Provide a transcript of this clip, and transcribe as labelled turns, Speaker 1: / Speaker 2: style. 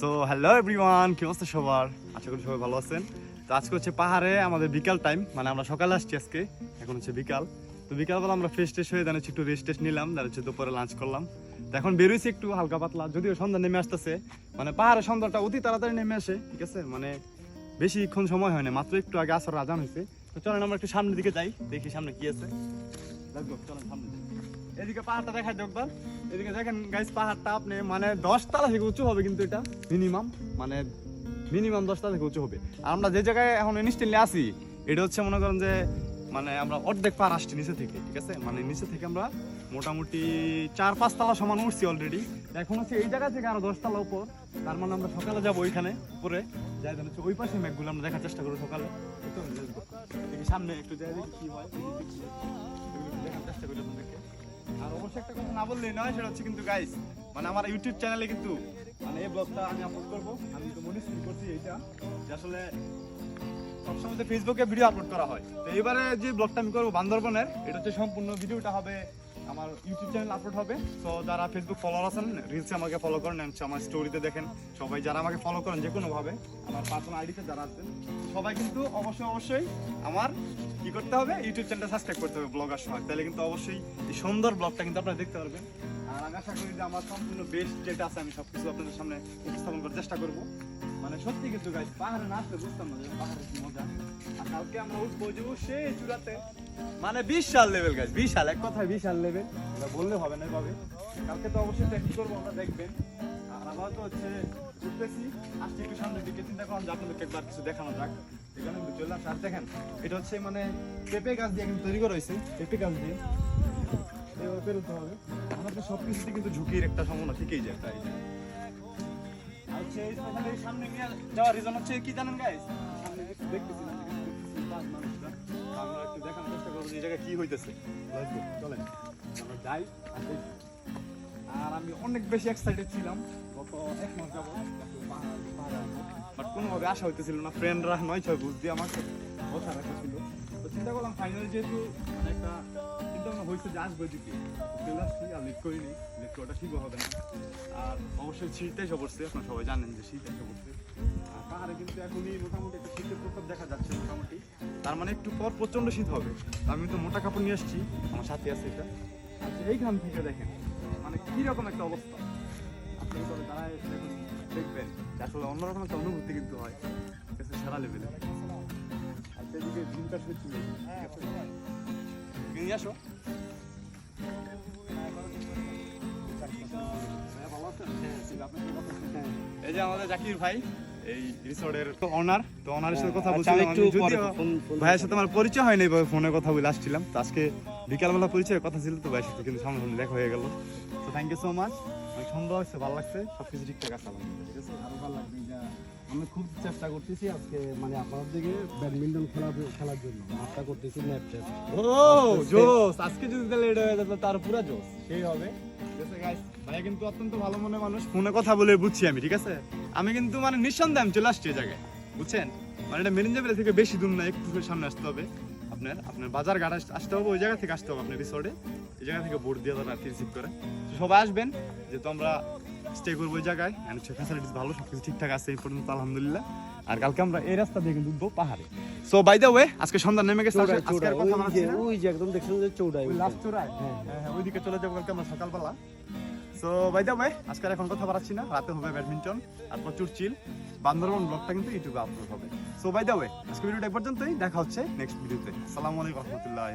Speaker 1: So hello everyone কি অবস্থা সবার? আশা করি সবাই ভালো আছেন। তো আজকে হচ্ছে পাহাড়ে আমাদের বিকাল টাইম মানে আমরা সকালে আসছি আজকে, এখন হচ্ছে বিকাল। তো বিকালবেলা আমরা ফ্রেশ ট্রেশ হয়ে দাঁড়িয়ে একটু রেস্ট টেস্ট নিলাম দাঁড়িয়ে হচ্ছে দুপুরে লাঞ্চ করলাম। তো এখন বেরোইছি একটু হালকা পাতলা, যদিও সন্ধ্যা নেমে আসতেছে মানে পাহাড়ের সন্ধ্যাটা অতি তাড়াতাড়ি নেমে আসে, ঠিক আছে? মানে বেশিক্ষণ সময় হয় না, মাত্র একটু আগে আসার আজান হয়েছে। তো চলেন আমরা একটু সামনের দিকে যাই, দেখি সামনে কি আছে। চলেন সামনে। এদিকে পাহাড়টা দেখাই একবার এদিকে দেখেন গাইস পাহাড়টা আপনি মানে দশ তালা থেকে উঁচু হবে কিন্তু এটা মিনিমাম মানে মিনিমাম দশ তালা থেকে উঁচু হবে। আর আমরা যে জায়গায় এখন ইনস্টেন্টলি আসি এটা হচ্ছে মনে করেন যে মানে আমরা অর্ধেক পার আসছি নিচে থেকে, ঠিক আছে? মানে নিচে থেকে আমরা মোটামুটি চার পাঁচ তালা সমান উঠছি অলরেডি এখন হচ্ছে এই জায়গা থেকে আরও দশ তালা উপর, তার মানে আমরা সকালে যাব ওইখানে, উপরে। যাই হচ্ছে ওই পাশে ম্যাপগুলো আমরা দেখার চেষ্টা করব সকালে। দেখি সামনে একটু যাই দেখি কি হয়। দেখি দেখি। দেখার চেষ্টা করি অবশ্যই একটা কথা না বললেই নয়, সেটা হচ্ছে কিন্তু গাইস মানে আমার ইউটিউব চ্যানেলে কিন্তু মানে এই ব্লগটা আমি আপলোড করব। আমি তো মনিস্ট্রি করছি এইটা, যে আসলে সবসময় তো ফেসবুকে ভিডিও আপলোড করা হয়। তো এবারে যে ব্লগটা আমি করব বান্দরবনের, এটা হচ্ছে সম্পূর্ণ ভিডিওটা হবে আমার ইউটিউব চ্যানেল আপলোড হবে। তো যারা ফেসবুক ফলোয়ার আছেন রিলসে আমাকে ফলো করেন হচ্ছে আমার স্টোরিতে দেখেন। সবাই যারা আমাকে ফলো করেন, যে কোনোভাবে আমার পার্সোনাল আইডিতে যারা আছেন, সবাই কিন্তু অবশ্যই অবশ্যই আমার কি করতে হবে? ইউটিউব চ্যানেলটা সাবস্ক্রাইব করতে হবে ব্লগার সময় তাহলে কিন্তু অবশ্যই এই সুন্দর ব্লগটা কিন্তু আপনারা দেখতে পারবেন। আর আমি আশা করি যে আমার সম্পূর্ণ বেস্ট যেটা আছে, আমি সব কিছু আপনাদের সামনে উপস্থাপন করার চেষ্টা করব। মানে সত্যি কিন্তু গাইজ পাহাড়ে না আসলে বুঝতাম না যে পাহাড়ে কি মজা। আর কালকে আমরা উঠবো যে সেই চূড়াতে। মানে বিশাল লেভেল গাছ বিশাল, এক কথায় বিশাল লেভেল বললে হবে না এভাবে। কালকে তো অবশ্যই প্র্যাকটিস করব, আমরা দেখবেন। আর আবার তো হচ্ছে উঠতেছি, আসছি একটু সামনের দিকে, চিন্তা করলাম যে আপনাদেরকে একবার কিছু দেখানো যাক। এখানে কিন্তু চলে আসে দেখেন, এটা হচ্ছে মানে পেঁপে গাছ দিয়ে কিন্তু তৈরি করা হয়েছে, পেঁপে গাছ দিয়ে। এভাবে পেরোতে হবে। আমাদের সব কিছুতে কিন্তু ঝুঁকির একটা সম্ভাবনা থেকেই যায়, তাই সামনে নিয়ে যাওয়ার রিজন হচ্ছে কি জানেন গাইস দেখতেছি চেষ্টা যে জায়গায় হইতেছে। যাই আর আমি অনেক বেশি এক্সাইটেড ছিলাম। গত এক মাস যাব কোনোভাবে আশা হইতেছিল না ফ্রেন্ডরা নয় ছয় বুঝ দিয়ে আমাকে বসা রাখা ছিল তো চিন্তা করলাম ফাইনালি যেহেতু মানে একটা চিন্তা ভাবনা হয়েছে যে আসব এদিকে। আসছি আর লিট করিনি লিট করাটা ঠিকও হবে না। আর অবশ্যই শীত এসে আপনারা সবাই জানেন যে শীত এসে আর পাহাড়ে কিন্তু এখনই মোটামুটি একটা শীতের প্রকোপ দেখা যাচ্ছে মোটামুটি। তার মানে একটু পর প্রচণ্ড শীত হবে। আমি তো মোটা কাপড় নিয়ে আসছি, আমার সাথে আছে এটা। আচ্ছা এইখান থেকে দেখেন মানে কীরকম একটা অবস্থা। আপনি তবে দাঁড়ায় দেখবেন। আসলে অন্যরকম একটা অনুভূতি কিন্তু হয়। সারা লেভেলে শুনছি নিয়ে আসো। এই যে আমাদের জাকির ভাই এই রিসোর্টের অনার তো অনারের সাথে কথা
Speaker 2: আচ্ছা,
Speaker 1: বলছিলাম
Speaker 2: আমি একটু
Speaker 1: ভাইয়ের সাথে আমার পরিচয় হয়নি ভাবে ফোনে কথা বলে আসছিলাম। তো আজকে বিকালবেলা পরিচয় কথা ছিল তো ভাইয়ের সাথে কিন্তু সামনে দেখা হয়ে গেল। তো থ্যাংক ইউ সো মাচ সুন্দর হচ্ছে ভালো লাগছে। সবকিছু ঠিকঠাক আছে ঠিক আছে
Speaker 2: আরও ভালো লাগবে যে আমি খুব চেষ্টা করতেছি আজকে মানে আপনার দিকে ব্যাডমিন্টন খেলা খেলার জন্য। মাঠটা করতেছি ম্যাপ টেপ
Speaker 1: ও জোস আজকে যদি তাহলে এটা হয়ে যেত তার পুরো জোস সেই হবে। আছে কিন্তু অত্যন্ত ভালো মনে মানুষ। ফোনে কথা বলে বুঝছি আমি ঠিক আছে? আমি কিন্তু মানে নিঃসন্দেহে আমি চলে আসছি এই জায়গায় বুঝছেন? মানে এটা মেরিনজাবেলা থেকে বেশি দূর না একটু সামনে আসতে হবে। আপনার আপনার বাজার ঘাট আসতে হবে ওই জায়গা থেকে আসতে হবে আপনার রিসোর্টে এই জায়গা থেকে বোর্ড দিয়ে তারা রিসিভ করে। সবাই আসবেন যেহেতু আমরা স্টে করব ওই জায়গায়। অ্যান্ড হচ্ছে ফ্যাসিলিটিস ভালো সব কিছু ঠিকঠাক আছে এই পর্যন্ত আলহামদুলিল্লাহ। আর কালকে আমরা এই রাস্তা দিয়ে কিন্তু উঠবো পাহাড়ে। সো বাই দ্য ওয়ে আজকে সন্ধ্যা নেমে গেছে
Speaker 2: চৌড়াই
Speaker 1: আজকে আর কথা
Speaker 2: ওই যে
Speaker 1: না।
Speaker 2: ওই যে একদম দেখছেন যে চৌড়াই
Speaker 1: ওই লাস্ট চূড়ায়?
Speaker 2: হ্যাঁ।
Speaker 1: হ্যাঁ হ্যাঁ ওইদিকে চলে যাব কালকে আমরা সকালবেলা। সো বাই দ্য ওয়ে আজকে আর এখন কথা বাড়াচ্ছি না রাতে হবে ব্যাডমিন্টন আর প্রচুর চিল বান্দরবন ব্লগটা কিন্তু ইউটিউবে আপলোড হবে। সো বাই দ্য ওয়ে আজকে ভিডিওটা পর্যন্তই। দেখা হচ্ছে নেক্সট ভিডিওতে আসসালামু আলাইকুম রহমতুল্লাহ